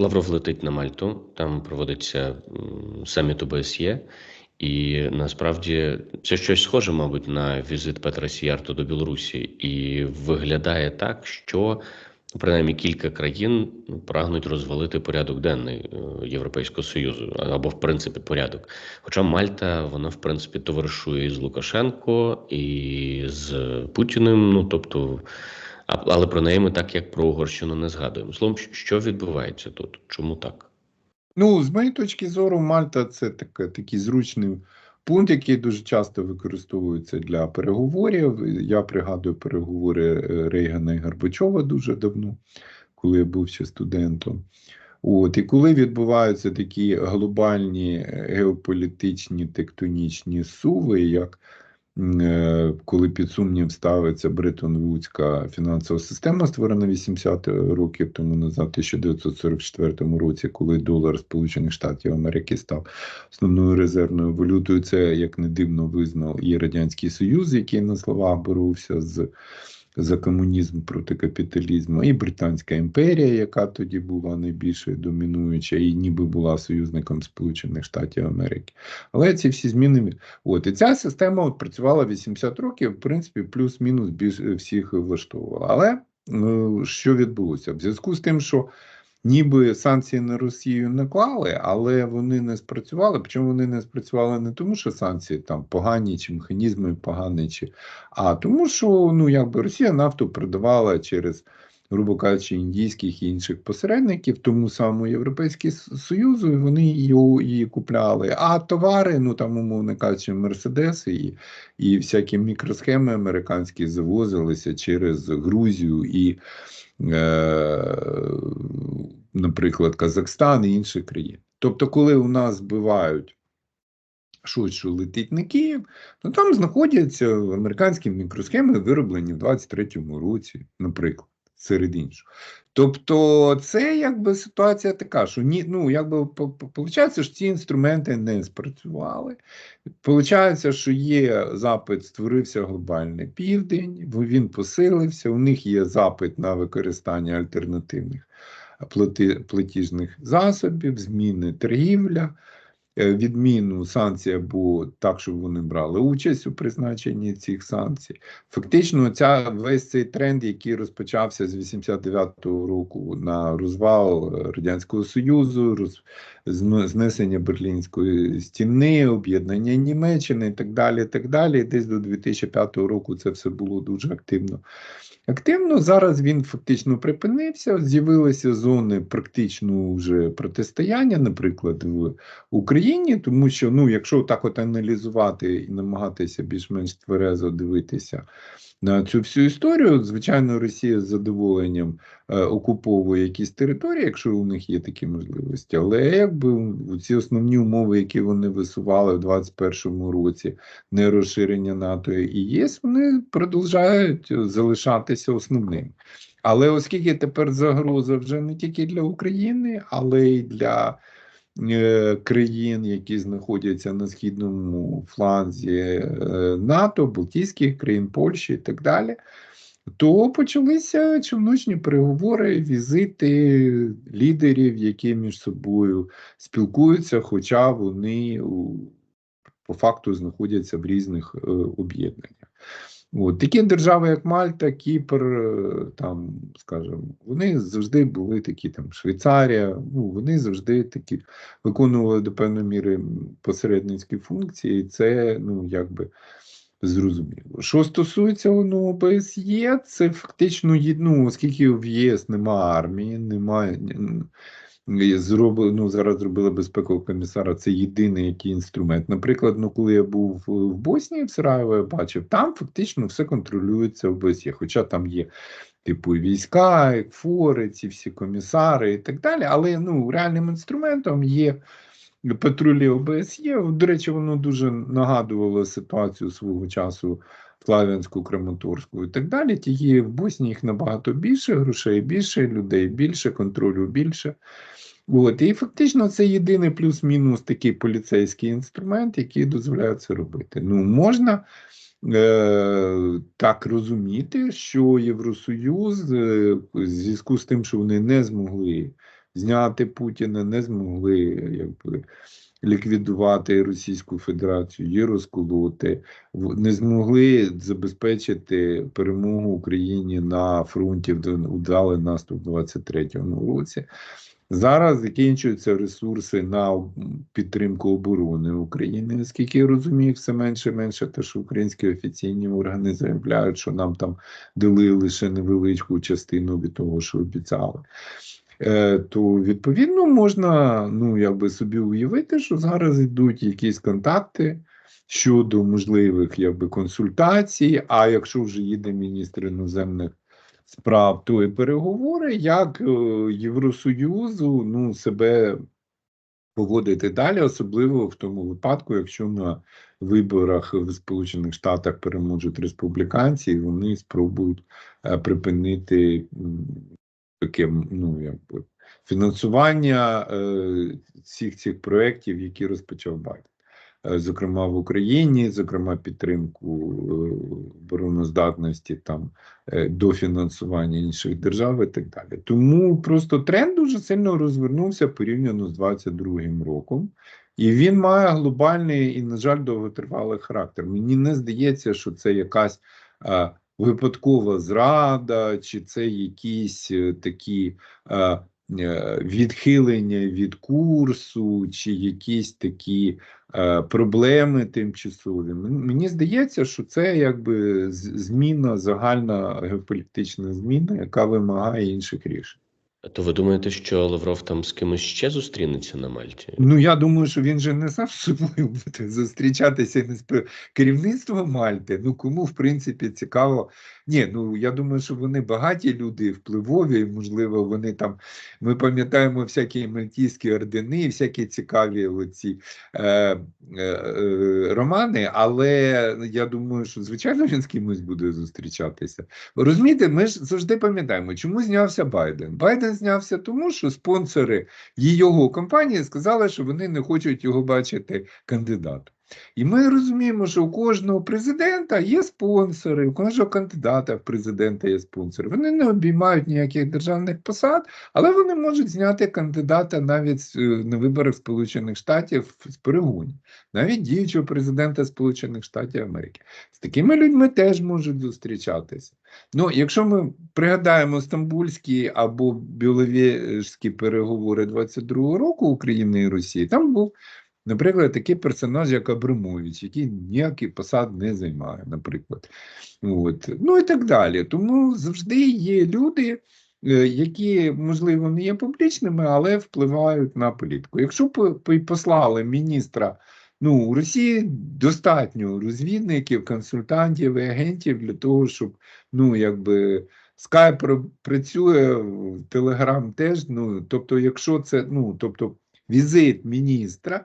Лавров летить на Мальту, там проводиться саміт ОБСЄ, і насправді це щось схоже, мабуть, на візит Петра Сіярто до Білорусі, і виглядає так, що принаймні кілька країн ну, прагнуть розвалити порядок денний е, Європейського союзу або в принципі порядок. Хоча Мальта вона в принципі товаришує і з Лукашенко і з Путіним. Ну тобто, але про неї ми так як про Угорщину не згадуємо. Словом, що відбувається тут? Чому так? Ну, з моєї точки зору, Мальта це таке, такий зручний пункт, який дуже часто використовується для переговорів. Я пригадую переговори е, Рейгана і Горбачова дуже давно, коли я був ще студентом. От, і коли відбуваються такі глобальні е, геополітичні тектонічні суви, як коли під сумнів ставиться Бреттон-Вудська фінансова система, створена 80 років тому назад, в 1944 році, коли долар Сполучених Штатів Америки став основною резервною валютою, це як не дивно визнав і Радянський Союз, який на словах боровся з за комунізм проти капіталізму, і Британська імперія, яка тоді була найбільшою домінуюча, і ніби була союзником Сполучених Штатів Америки. Але ці всі зміни. От і ця система от працювала 80 років, в принципі, плюс-мінус більш всіх влаштовувала. Але е, що відбулося? В зв'язку з тим, що ніби санкції на Росію наклали, але вони не спрацювали. Причому вони не спрацювали не тому, що санкції там погані, чи механізми погані, чи а тому, що ну якби Росія нафту продавала через. Грубо кажучи, індійських і інших посередників, тому самому Європейський Союзу, і вони її, її купляли. А товари, ну там, умовно кажучи, Мерседеси і, і всякі мікросхеми американські завозилися через Грузію і, е, наприклад, Казахстан і інші країни. Тобто, коли у нас збивають щось, що летить на Київ, то там знаходяться американські мікросхеми, вироблені в 23-му році, наприклад серед іншого. Тобто, це якби ситуація така, що ні, ну якби виходить, що ці інструменти не спрацювали. Получається, що є запит, створився глобальний південь, він посилився. У них є запит на використання альтернативних платіжних засобів, зміни торгівля. Е, відміну санкцій або так, щоб вони брали участь у призначенні цих санкцій. Фактично, ця весь цей тренд, який розпочався з 89-го року на розвал Радянського Союзу, роз, знесення Берлінської стіни, об'єднання Німеччини і так далі. так далі. Десь до 2005 року це все було дуже активно. Активно зараз він фактично припинився. З'явилися зони практично вже протистояння, наприклад, в Україні, тому що ну, якщо так от аналізувати і намагатися більш-менш тверезо дивитися на цю всю історію, звичайно, Росія з задоволенням е, окуповує якісь території, якщо у них є такі можливості, але якби ці основні умови, які вони висували в 2021 році, не розширення НАТО і ЄС, вони продовжують залишатися основними. Але оскільки тепер загроза вже не тільки для України, але й для країн, які знаходяться на східному фланзі е, НАТО, Балтійських країн, Польщі і так далі, то почалися човночні переговори, візити лідерів, які між собою спілкуються, хоча вони по факту знаходяться в різних е, об'єднаннях. От, Такі держави, як Мальта, Кіпр, е, там, скажімо, вони завжди були такі, там, Швейцарія, ну, вони завжди такі виконували до певної міри посередницькі функції, і це ну, якби зрозуміло. Що стосується ну, ОБСЄ, це фактично ну, оскільки в ЄС немає армії, немає ну, зараз зробили безпекового комісара, це єдиний який інструмент. Наприклад, ну, коли я був в Боснії, в Сараєво, я бачив, там фактично все контролюється ОБСЄ, хоча там є. Типу війська, фори, ці всі комісари і так далі. Але ну, реальним інструментом є патрулі ОБСЄ. До речі, воно дуже нагадувало ситуацію свого часу Славянську, Краматорську і так далі. Тільки в Боснії їх набагато більше грошей, більше людей, більше контролю, більше. От, І фактично це єдиний плюс-мінус такий поліцейський інструмент, який дозволяє це робити. Ну, можна е, так розуміти, що Євросоюз, е, в зв'язку з тим, що вони не змогли зняти Путіна, не змогли якби, ліквідувати Російську Федерацію, її розколоти, не змогли забезпечити перемогу Україні на фронті удалий наступ у 23-му році. Зараз закінчуються ресурси на підтримку оборони України. Наскільки я розумію, все менше і менше, те, що українські офіційні органи заявляють, що нам там дали лише невеличку частину від того, що обіцяли. Е, то відповідно можна ну якби собі уявити, що зараз йдуть якісь контакти щодо можливих якби консультацій. А якщо вже їде міністр іноземних справ, то і переговори, як е, Євросоюзу ну себе поводити далі, особливо в тому випадку, якщо на виборах в Сполучених Штатах переможуть республіканці, і вони спробують е, припинити таке ну якби фінансування е, всіх цих проєктів, які розпочав Байден. Е, Зокрема, в Україні, зокрема, підтримку е, обороноздатності, там е, дофінансування інших держав і так далі. Тому просто тренд дуже сильно розвернувся порівняно з 22 роком, і він має глобальний і, на жаль, довготривалий характер. Мені не здається, що це якась випадкова зрада, чи це якісь е, такі. е, е, Відхилення від курсу, чи якісь такі е, проблеми тимчасові. Мені здається, що це якби зміна, загальна геополітична зміна, яка вимагає інших рішень. То ви думаєте, що Лавров там з кимось ще зустрінеться на Мальті? Ну я думаю, що він же не сам з собою буде зустрічатися не з керівництвом Мальти. Ну кому в принципі цікаво. Ні, ну я думаю, що вони багаті люди, впливові, можливо, вони там. Ми пам'ятаємо всякі мальтійські ордени, всякі цікаві оці е, е, е, романи, але я думаю, що звичайно він з кимось буде зустрічатися. Розумієте, ми ж завжди пам'ятаємо, чому знявся Байден. Байден знявся тому, що спонсори його компанії сказали, що вони не хочуть його бачити кандидатом. І ми розуміємо, що у кожного президента є спонсори, у кожного кандидата в президента є спонсори. Вони не обіймають ніяких державних посад, але вони можуть зняти кандидата навіть е, на виборах Сполучених Штатів з перегонів, навіть діючого президента Сполучених Штатів Америки. З такими людьми теж можуть зустрічатися. Ну, якщо ми пригадаємо стамбульські або біловежські переговори 22-го року України і Росії, там був, наприклад, такий персонаж, як Абрамович, який ніякий посад не займає, наприклад. От. Ну і так далі. Тому завжди є люди, е, які, можливо, не є публічними, але впливають на політику. Якщо послали міністра Ну, у Росії достатньо розвідників, консультантів і агентів для того, щоб ну якби пр- працює, Telegram теж. Ну тобто, якщо це ну тобто візит міністра